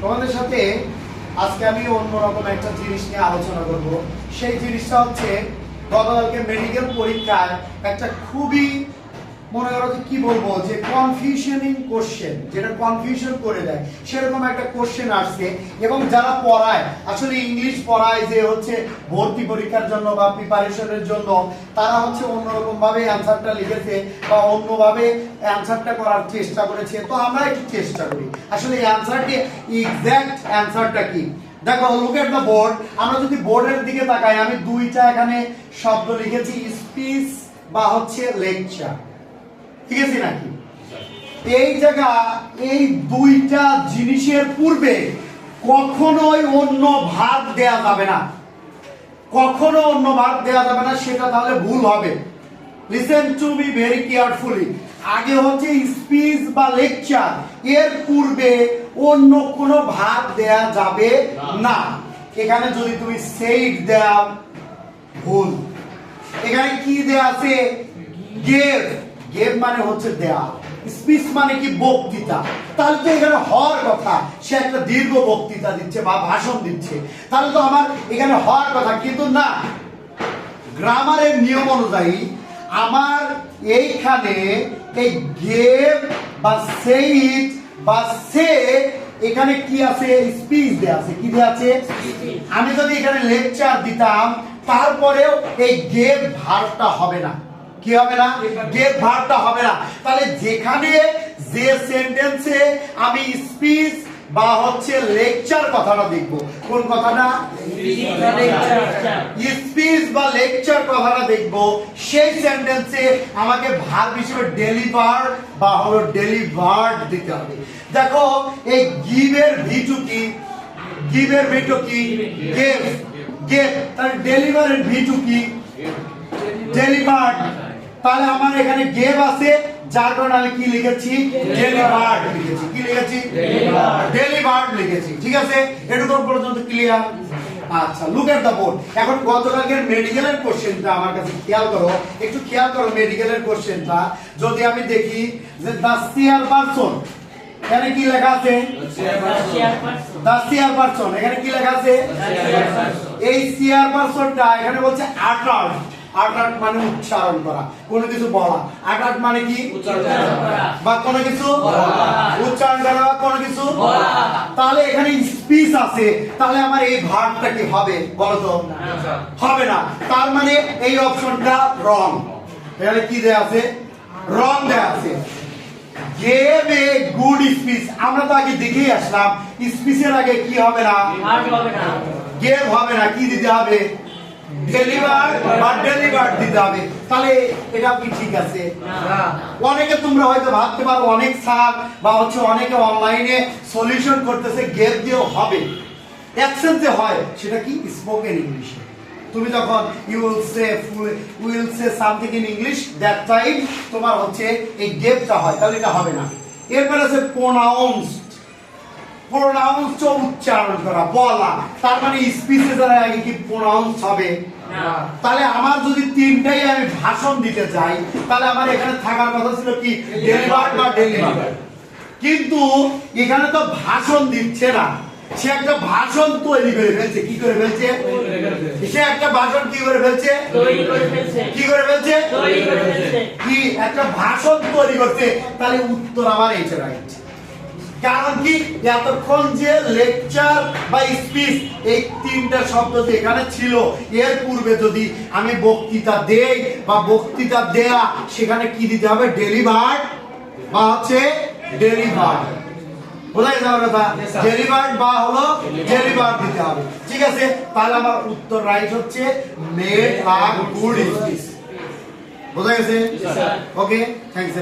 তোমাদের সাথে আজকে আমি অন্যরকম একটা জিনিস নিয়ে আলোচনা করব। সেই জিনিসটা হচ্ছে গতকালকে মেডিকেল পরীক্ষায় একটা খুবই মনে করো যে কি বলব, যে কনফিউশনিং কোশ্চেন যেটা কনফিউশন করে দেয়, সেরকম একটা কোশ্চেন আসছে। এবং যারা পড়ায়, আসলে ইংলিশ পড়ায় যে হচ্ছে ভর্তি পরীক্ষার জন্য বা প্রিপারেশনের জন্য, তারা হচ্ছে অন্যরকম ভাবে অ্যান্সারটা লিখেছে বা অন্যভাবে অ্যান্সারটা করার চেষ্টা করেছে। তো আমরা একটু চেষ্টা করি। আসলে অ্যান্সারটি এক্সাক্ট অ্যান্সারটা কি? দেখো লুক এট দ্য বোর্ড আমরা যদি বোর্ডের দিকে তাকাই, আমি দুইটা এখানে শব্দ লিখেছি স্পিচ বা হচ্ছে লেকচার ঠিক আছে নাকি? এই জায়গা, এই দুইটা জিনিসের পূর্বে কখনোই অন্য ভাগ দেয়া যাবে না। কখনো অন্য ভাগ দেয়া যাবে না, সেটা তাহলে ভুল হবে। Listen to me very carefully আগে হচ্ছে স্পিচ বা লেকচার এর পূর্বে অন্য কোনো ভাগ দেয়া যাবে না। এখানে যদি তুমি সেইট দাও ভুল। এখানে কি দেয়া আছে? গেভ গেভ মানে হচ্ছে দেয়া স্পিচ মানে কি বক্তৃতা। তাহলে তো এখানে হওয়ার কথা। সে একটা দীর্ঘ বক্তৃতা দিচ্ছে বা ভাষণ দিচ্ছে। তাহলে তো আমার এখানে হওয়ার কথা। কিন্তু না, গ্রামারের নিয়ম অনুযায়ী আমার এইখানে এই গেভ বা সেইট বা সে এখানে কি আছে? স্পিচ দেয়া আছে। কি দেয়া আছে? আমি যদি এখানে লেকচার দিতাম, তারপরেও এই গেম ভারটা হবে না। কি হবে না? গেভ ভারটা হবে না। তাহলে যেখানে যে সেন্টেন্সে আমি স্পিচ বা হচ্ছে লেকচার কথাটা দেখব। কোন কথাটা? স্পিচ বা লেকচার কথাটা দেখব। সেই সেন্টেন্সে আমাকে ভার্ব হিসেবে ডেলিভার বা হলো ডেলিভার্ড দিতে হবে। দেখো, এই গিভের ভিটু কি? গিভের ভিটু কি? গেভ গেভ তাহলে ডেলিভারের ভিটু কি? ডেলিভার্ড তাহলে আমার এখানে গেভ আছে যার কারণে আমি কি লিখেছি? ডেলিভার্ড লিখেছি। কি লিখেছি? ডেলিভার্ড লিখেছি ঠিক আছে? এটুকু পর্যন্ত ক্লিয়ার আচ্ছা লুক এট দা বোর্ড এখন গতকালকের মেডিকেলের কোশ্চেনটা আমার কাছে খেয়াল করো। একটু খেয়াল করো মেডিকেলের কোশ্চেনটা যদি আমি দেখি যে দা সিয়ার পারসন এখানে কি লেখা আছে? দা সিয়ার পারসন এখানে কি লেখা আছে? এই সিয়ার পারসনটা এখানে বলছে আটার্ট আটার্ট মানে উচ্চারণ করা। কোনো কিছু বলা। আটার্ট মানে কি? বা কোনো কিছু? উচ্চারণ করা বা কোনো কিছু? তাহলে এখানে স্পিচ আছে। তাহলে আমার এই ভার্বটা কি হবে বলো তো? হবে না। তার মানে এই অপশনটা রং এখানে কি দেয়া আছে? রং দেয়া আছে। গেভ এ গুড স্পিচ আমরা তো আগে দেখেই আসলাম। স্পিচের আগে কি হবে না? গেভ হবে না। কি দিতে হবে? ডেলিভার বা ডেলিভার দিতে হবে। তাহলে এটা কি ঠিক আছে? অনেকে তোমরা হয়তো ভাবতে পারো অনেক স্যার বা হচ্ছে অনেকে অনলাইনে সলিউশন করতেছে গেভ দিয়েও হবে। অ্যাকসেন্টে হয় সেটা কি? স্পোকেন ইংলিশে তুমি যখন you will say will say something in English that time তোমার হচ্ছে এই গেভটা হয় তাহলে এটা হবে না। এরপরে আছে প্রোনাউন্সড প্রোনাউন্স উচ্চারণ করা বলা। তার মানে স্পিচে আগে কি প্রোনাউন্স হবে? তাহলে আমার যদি তিনটাই আমি ভাষণ দিতে চাই তাহলে আমার এখানে থাকার কথা ছিল কি? ডেলিভার বা ডেলিভার। কিন্তু এখানে তো ভাষণ দিচ্ছে না। সে একটা ভাষণ তৈরি করে ফেলছে। কি করে ফেলছে? সে একটা ভাষণ কি করে ফেলছে? কি করে ফেলছে? কি? একটা ভাষণ তৈরি করছে। তাহলে উত্তর আমার এইটা রাইট কারণ কি? এতক্ষণ যে লেকচার বা স্পিচ এই তিনটা শব্দ যে এখানে ছিল এর পূর্বে যদি আমি বক্তৃতা দেই বা বক্তৃতা দেয়া সেখানে কি দিতে হবে? ডেলিভার্ড বা হচ্ছে আমার কথা? ডেলিভার্ড বা হলো ডেলিভার দিতে হবে। ঠিক আছে? তাহলে আমার উত্তর রাইট হচ্ছে মেড আ গুড স্পিচ বোঝা গেছে? Okay thanks